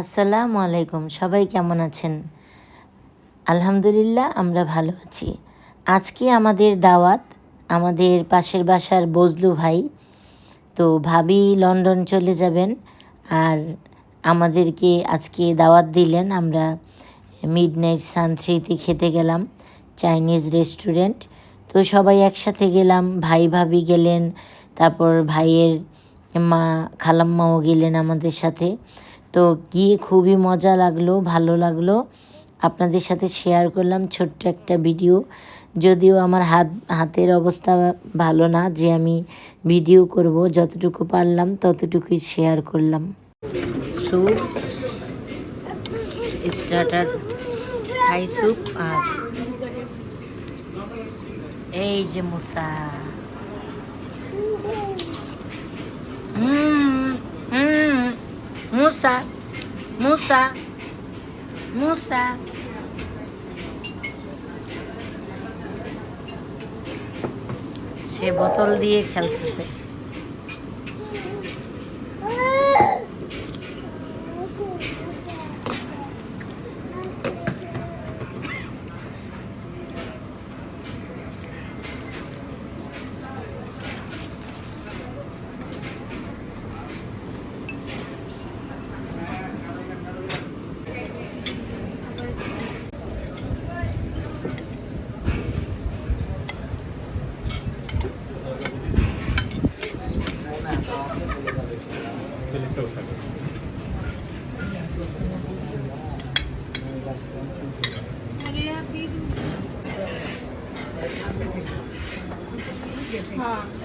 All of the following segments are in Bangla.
আসসালামু আলাইকুম, সবাই কেমন আছেন? আলহামদুলিল্লাহ, আমরা ভালো আছি। আজকে আমাদের দাওয়াত, আমাদের পাশের বাসার বজলু ভাই। তো ভাবি লন্ডন চলে যাবেন আর আমাদেরকে আজকে দাওয়াত দিলেন। আমরা মিড নাইট সান থ্রিতে খেতে গেলাম, চাইনিজ রেস্টুরেন্ট। তো সবাই একসাথে গেলাম, ভাই ভাবি গেলেন, তারপর ভাইয়ের মা খালাম্মাও গেলেন আমাদের সাথে। তো গিয়ে খুবই মজা লাগল, ভালো লাগল। আপনাদের সাথে শেয়ার করলাম ছোট্ট একটা ভিডিও যদিও আমার হাত, হাতের অবস্থা ভালো না, যে আমি ভিডিও করব, যতটুকু পারলাম ততটুকুই শেয়ার করলাম। স্যুপ স্টার্টার থাই স্যুপ আর এই যে মুসা। হুম হুম। মুসা মুসা মুসা সে বোতল দিয়ে খেলতেছে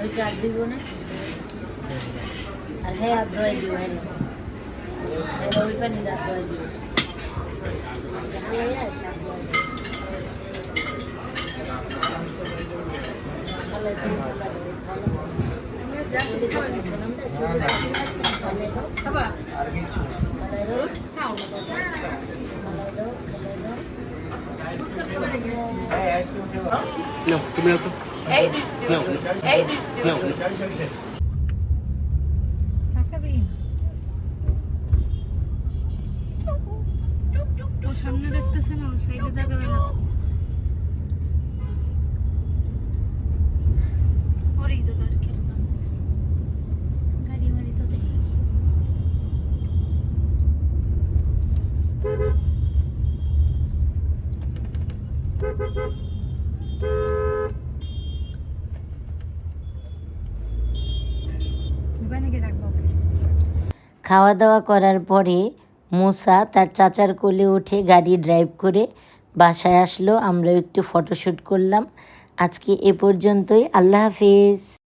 ওইটা আর দিব না। আর হ্যাঁ আর দোয়াই দিব হ্যাঁ। হ্যাঁ ওই পানি দাঁত দোয়াই দিব। No, তুমি না তো No, no. তাকাবি ও সামনে দেখতেছে না সাইডে তাকাবে না। খাওয়া দাওয়া করার পরে মুসা তার চাচার কোলে উঠে গাড়ি ড্রাইভ করে বাসায় আসলো। আমরা একটু ফটোশ্যুট করলাম। আজকে এ পর্যন্তই। আল্লাহ হাফিজ।